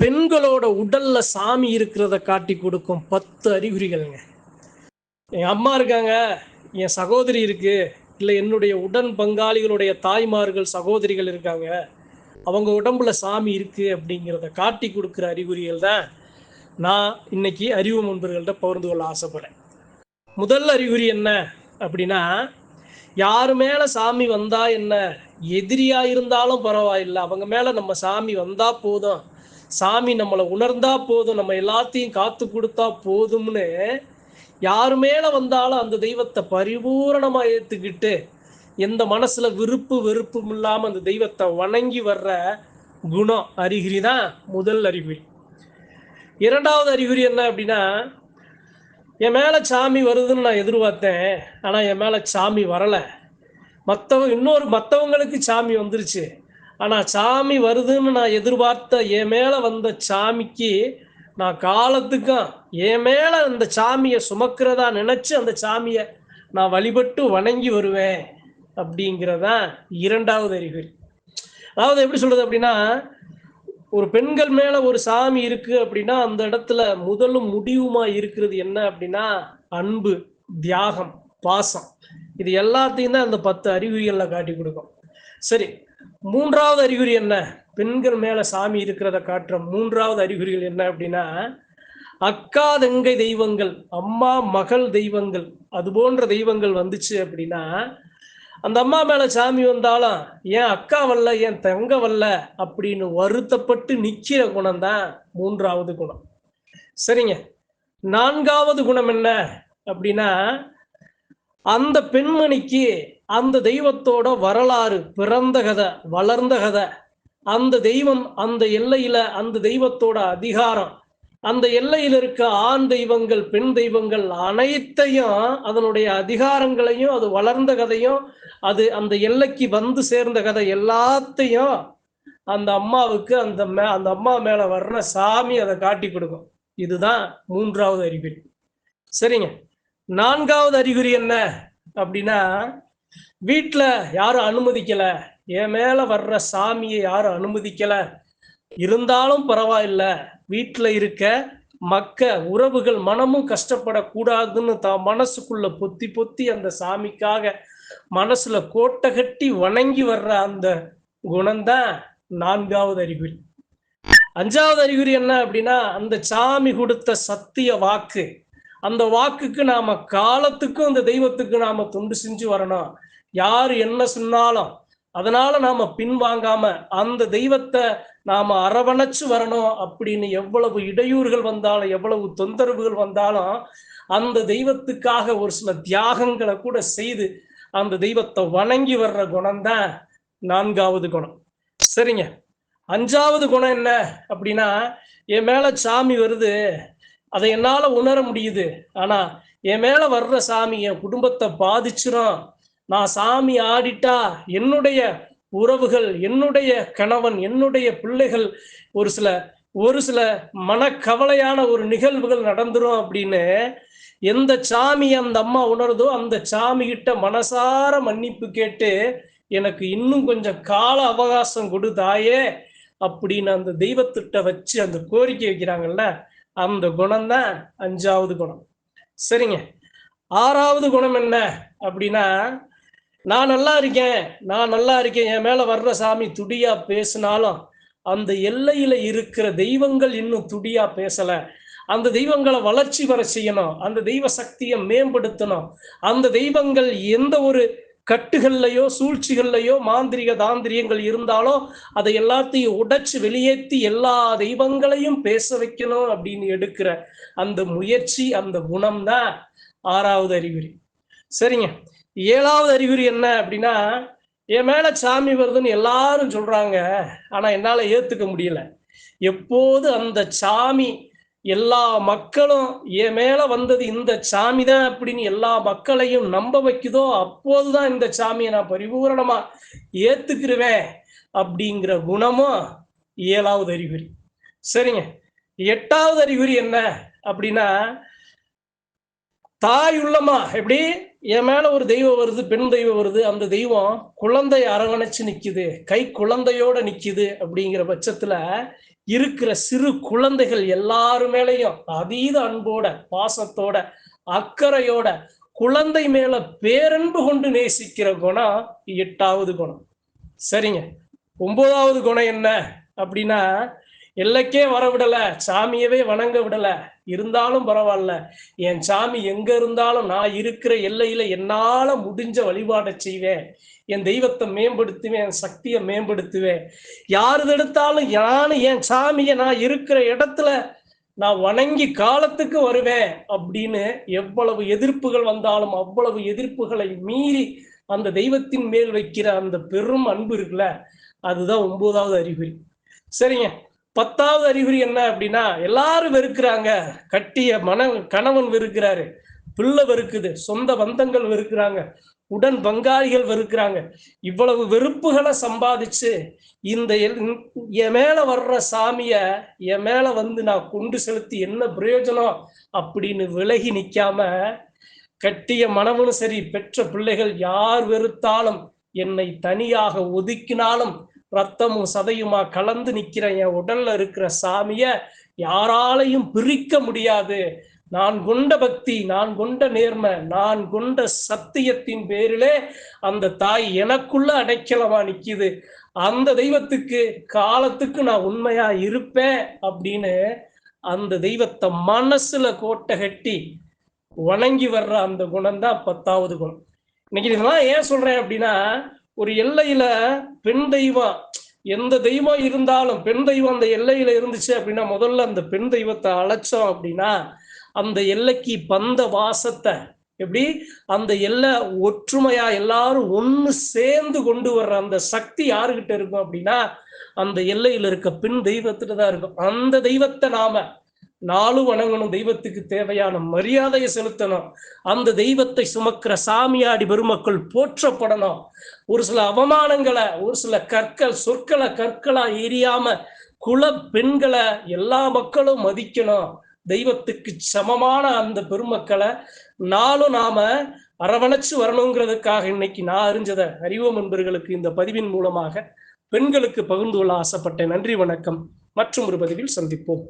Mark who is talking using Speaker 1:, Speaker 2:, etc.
Speaker 1: பெண்களோட உடல்ல சாமி இருக்கிறத காட்டி கொடுக்கும் பத்து அறிகுறிகள்ங்க. என் அம்மா இருக்காங்க என் சகோதரி இருக்கு இல்லை என்னுடைய உடன் பங்காளிகளுடைய தாய்மார்கள் சகோதரிகள் இருக்காங்க அவங்க உடம்புல சாமி இருக்கு அப்படிங்கிறத காட்டி கொடுக்குற அறிகுறிகள் தான் நான் இன்னைக்கு அறிவு முன்பர்கள்ட்ட பகிர்ந்து கொள்ள ஆசைப்படுறேன். முதல் அறிகுறி என்ன அப்படின்னா யாரு மேல சாமி வந்தா என்ன? எதிரியா இருந்தாலும் பரவாயில்லை. அவங்க மேல நம்ம சாமி வந்தா போதும். சாமி நம்மளை உணர்ந்தா போதும் நம்ம எல்லாத்தையும் காத்து கொடுத்தா போதும்னு யாரு மேல வந்தாலும் அந்த தெய்வத்தை பரிபூரணமா ஏத்துக்கிட்டு எந்த மனசுல விருப்பு வெறுப்பும் இல்லாம அந்த தெய்வத்தை வணங்கி வர்ற குணம் அறிகுறி தான் முதல் அறிகுறி. இரண்டாவது அறிகுறி என்ன அப்படின்னா என் மேல சாமி வருதுன்னு நான் எதிர்பார்த்தேன் ஆனா என் மேல சாமி வரல. மற்றவங்க இன்னொரு மற்றவங்களுக்கு சாமி வந்துருச்சு. ஆனால் சாமி வருதுன்னு நான் எதிர்பார்த்த என் மேலே வந்த சாமிக்கு நான் காலத்துக்கும் என் மேலே அந்த சாமியை சுமக்கிறதா நினச்சி அந்த சாமியை நான் வழிபட்டு வணங்கி வருவேன் அப்படிங்கிறதான் இரண்டாவது அறிகுறி. அதாவது எப்படி சொல்கிறது அப்படின்னா ஒரு பெண்கள் மேலே ஒரு சாமி இருக்குது அப்படின்னா அந்த இடத்துல முதலும் முடிவுமா இருக்கிறது என்ன அப்படின்னா அன்பு தியாகம் பாசம். இது எல்லாத்தையும் தான் அந்த பத்து அறிகுறிகளில் காட்டி கொடுக்கும். சரி மூன்றாவது அறிகுறி என்ன? பெண்கள் மேல சாமி இருக்கிறத காட்டுற மூன்றாவது அறிகுறிகள் என்ன அப்படின்னா அக்கா தங்கை தெய்வங்கள் அம்மா மகள் தெய்வங்கள் அது போன்ற தெய்வங்கள் வந்துச்சு அப்படின்னா அந்த அம்மா மேல சாமி வந்தாலும் ஏன் அக்கா வரல ஏன் தங்க வரல அப்படின்னு வருத்தப்பட்டு நிக்கிற குணம் தான் மூன்றாவது குணம். சரிங்க. நான்காவது குணம் என்ன அப்படின்னா அந்த பெண்மணிக்கு அந்த தெய்வத்தோட வரலாறு பிறந்த கதை வளர்ந்த கதை. அந்த தெய்வம் அந்த எல்லையில அந்த தெய்வத்தோட அதிகாரம். அந்த எல்லையில் இருக்க ஆண் தெய்வங்கள் பெண் தெய்வங்கள் அனைத்தையும் அதனுடைய அதிகாரங்களையும் அது வளர்ந்த கதையும் அது அந்த எல்லைக்கு வந்து சேர்ந்த கதை எல்லாத்தையும் அந்த அம்மாவுக்கு அந்த மே அந்த அம்மா மேல வர்ற சாமி அதை காட்டி கொடுக்கும். இதுதான் மூன்றாவது அறிகுறி. சரிங்க. நான்காவது அறிகுறி என்ன அப்படின்னா வீட்டுல யாரும் அனுமதிக்கல. என் மேல வர்ற சாமியை யாரும் அனுமதிக்கல. இருந்தாலும் பரவாயில்ல. வீட்டுல இருக்க மக்க உறவுகள் மனமும் கஷ்டப்படக்கூடாதுன்னு தான் மனசுக்குள்ள பொத்தி பொத்தி அந்த சாமிக்காக மனசுல கோட்டை கட்டி வணங்கி வர்ற அந்த குணம்தான் நான்காவது அறிகுறி. அஞ்சாவது அறிகுறி என்ன அப்படின்னா அந்த சாமி கொடுத்த சத்திய வாக்கு. அந்த வாக்குக்கு நாம காலத்துக்கும் அந்த தெய்வத்துக்கு நாம தொண்டு செஞ்சு வரணும். யார் என்ன சொன்னாலும் அதனால நாம பின்வாங்காம அந்த தெய்வத்தை நாம அரவணைச்சு வரணும் அப்படின்னு எவ்வளவு இடையூறுகள் வந்தாலும் எவ்வளவு தொந்தரவுகள் வந்தாலும் அந்த தெய்வத்துக்காக ஒரு சில தியாகங்களை கூட செய்து அந்த தெய்வத்தை வணங்கி வர்ற குணம்தான் நான்காவது குணம். சரிங்க. அஞ்சாவது குணம் என்ன அப்படின்னா என் மேல சாமி வருது. அதை என்னால் உணர முடியுது. ஆனால் என் மேலே வர்ற சாமி என் குடும்பத்தை பாதிச்சிரும். நான் சாமி ஆடிட்டா என்னுடைய உறவுகள் என்னுடைய கணவன் என்னுடைய பிள்ளைகள் ஒரு சில ஒரு சில மனக்கவலையான ஒரு நிகழ்வுகள் நடந்துரும் அப்படின்னு எந்த சாமி அந்த அம்மா உணருதோ அந்த சாமி கிட்ட மனசார மன்னிப்பு கேட்டு எனக்கு இன்னும் கொஞ்சம் கால அவகாசம் கொடுதாயே அப்படின்னு அந்த தெய்வத்திட்ட வச்சு அந்த கோரிக்கை வைக்கிறாங்கல்ல அந்த குணம் தான் அஞ்சாவது குணம். சரிங்க. ஆறாவது குணம் என்ன அப்படின்னா நான் நல்லா இருக்கேன் நான் நல்லா இருக்கேன் என் மேல வர்ற சாமி துடியா பேசினாலும் அந்த எல்லையில இருக்கிற தெய்வங்கள் இன்னும் துடியா பேசல. அந்த தெய்வங்களை வளர்ச்சி வர செய்யணும் அந்த தெய்வ சக்தியை மேம்படுத்தணும். அந்த தெய்வங்கள் எந்த ஒரு கட்டுகள்லையோ சூழ்ச்சிகள்லையோ மாந்திரிக தாந்திரியங்கள் இருந்தாலும் அதை எல்லாத்தையும் உடைச்சு வெளியேற்றி எல்லா தெய்வங்களையும் பேச வைக்கணும் அப்படின்னு எடுக்கிற அந்த முயற்சி அந்த குணம் தான் ஆறாவது அறிகுறி. சரிங்க. ஏழாவது அறிகுறி என்ன அப்படின்னா என் மேல சாமி வருதுன்னு எல்லாரும் சொல்றாங்க. ஆனா என்னால ஏத்துக்க முடியல. எப்போது அந்த சாமி எல்லா மக்களும் என் மேல வந்தது இந்த சாமி தான் அப்படின்னு எல்லா மக்களையும் நம்ப வைக்குதோ அப்போதுதான் இந்த சாமியை நான் பரிபூரணமா ஏத்துக்கிருவேன் அப்படிங்கிற குணமும் ஏழாவது அறிகுறி. சரிங்க. எட்டாவது அறிகுறி என்ன அப்படின்னா தாய் உள்ளமா? எப்படி? என் மேல ஒரு தெய்வம் வருது பெண் தெய்வம் வருது. அந்த தெய்வம் குழந்தை அரவணைச்சு நிக்குது. கை குழந்தையோட நிக்குது அப்படிங்கிற பட்சத்துல இருக்கிற சிறு குழந்தைகள் எல்லாரு மேலையும் அதீத அன்போட பாசத்தோட அக்கறையோட குழந்தை மேல பேரன்பு கொண்டு நேசிக்கிற குணம் எட்டாவது குணம். சரிங்க. ஒன்பதாவது குணம் என்ன? அப்படின்னா எல்லைக்கே வர விடல சாமியவே வணங்க விடல. இருந்தாலும் பரவாயில்ல. என் சாமி எங்க இருந்தாலும் நான் இருக்கிற எல்லையில என்னால முடிஞ்ச வழிபாடை செய்வேன். என் தெய்வத்தை மேம்படுத்துவேன் என் சக்தியை மேம்படுத்துவேன். யாரு எடுத்தாலும் நான் என் சாமியை நான் இருக்கிற இடத்துல நான் வணங்கி காலத்துக்கு வருவேன் அப்படின்னு எவ்வளவு எதிர்ப்புகள் வந்தாலும் அவ்வளவு எதிர்ப்புகளை மீறி அந்த தெய்வத்தின் மேல் வைக்கிற அந்த பெரும் அன்பு இருக்குல்ல அதுதான் ஒன்பதாவது அறிகுறி. சரிங்க. பத்தாவது அறிகுறி என்ன அப்படின்னா எல்லாரும் வெறுக்கிறாங்க. கட்டிய மன கணவன் வெறுக்கிறாரு. பிள்ளை வெறுக்குது. சொந்த பந்தங்கள் வெறுக்கிறாங்க. உடன் பங்காளிகள் வெறுக்கிறாங்க. இவ்வளவு வெறுப்புகளை சம்பாதிச்சு இந்த எல்- என் மேல வர்ற சாமிய என் மேல வந்து நான் கொண்டு செலுத்தி என்ன பிரயோஜனம் அப்படின்னு விலகி நிக்காம கட்டிய மனவனும் சரி பெற்ற பிள்ளைகள் யார் வெறுத்தாலும் என்னை தனியாக ஒதுக்கினாலும் ரத்தமும் சதையுமா கலந்து நிக்கிற என் உடல்ல இருக்கிற சாமிய யாராலையும் பிரிக்க முடியாது. நான் கொண்ட பக்தி நான் கொண்ட நேர்மை நான் கொண்ட சத்தியத்தின் பேரிலே அந்த தாய் எனக்குள்ள அடைக்கலமா நிக்குது. அந்த தெய்வத்துக்கு காலத்துக்கு நான் உண்மையா இருப்பேன் அப்படின்னு அந்த தெய்வத்தை மனசுல கோட்டை கட்டி வணங்கி வர்ற அந்த குணம் தான் பத்தாவது குணம். இன்னைக்கு இதெல்லாம் ஏன் சொல்றேன் அப்படின்னா ஒரு எல்லையில பெண் தெய்வம் எந்த தெய்வம் இருந்தாலும் பெண் தெய்வம் அந்த எல்லையில இருந்துச்சு அப்படின்னா முதல்ல அந்த பெண் தெய்வத்தை அழைச்சோம் அப்படின்னா அந்த எல்லைக்கு பந்த வாசத்தை எப்படி? அந்த எல்லை ஒற்றுமையா எல்லாரும் ஒன்று சேர்ந்து கொண்டு வர்ற அந்த சக்தி யாருக்கிட்ட இருக்கும் அப்படின்னா அந்த எல்லையில இருக்க பெண் தெய்வத்துல தான் இருக்கும். அந்த தெய்வத்தை நாம நாளும் வணங்கணும் தெய்வத்துக்கு தேவையான மரியாதையை செலுத்தணும். அந்த தெய்வத்தை சுமக்கிற சாமியாடி பெருமக்கள் போற்றப்படணும். ஒரு சில அவமானங்களை ஒரு சில கற்கள் சொற்களை கற்களா எரியாம குல பெண்களை எல்லா மக்களும் மதிக்கணும். தெய்வத்துக்கு சமமான அந்த பெருமக்களை நாளும் நாம அரவணைச்சு வரணுங்கிறதுக்காக இன்னைக்கு நான் அறிஞ்சதை அறிவோம் என்பர்களுக்கு இந்த பதிவின் மூலமாக பெண்களுக்கு பகிர்ந்து கொள்ள ஆசைப்பட்டேன். நன்றி வணக்கம். மற்றும் ஒரு பதிவில் சந்திப்போம்.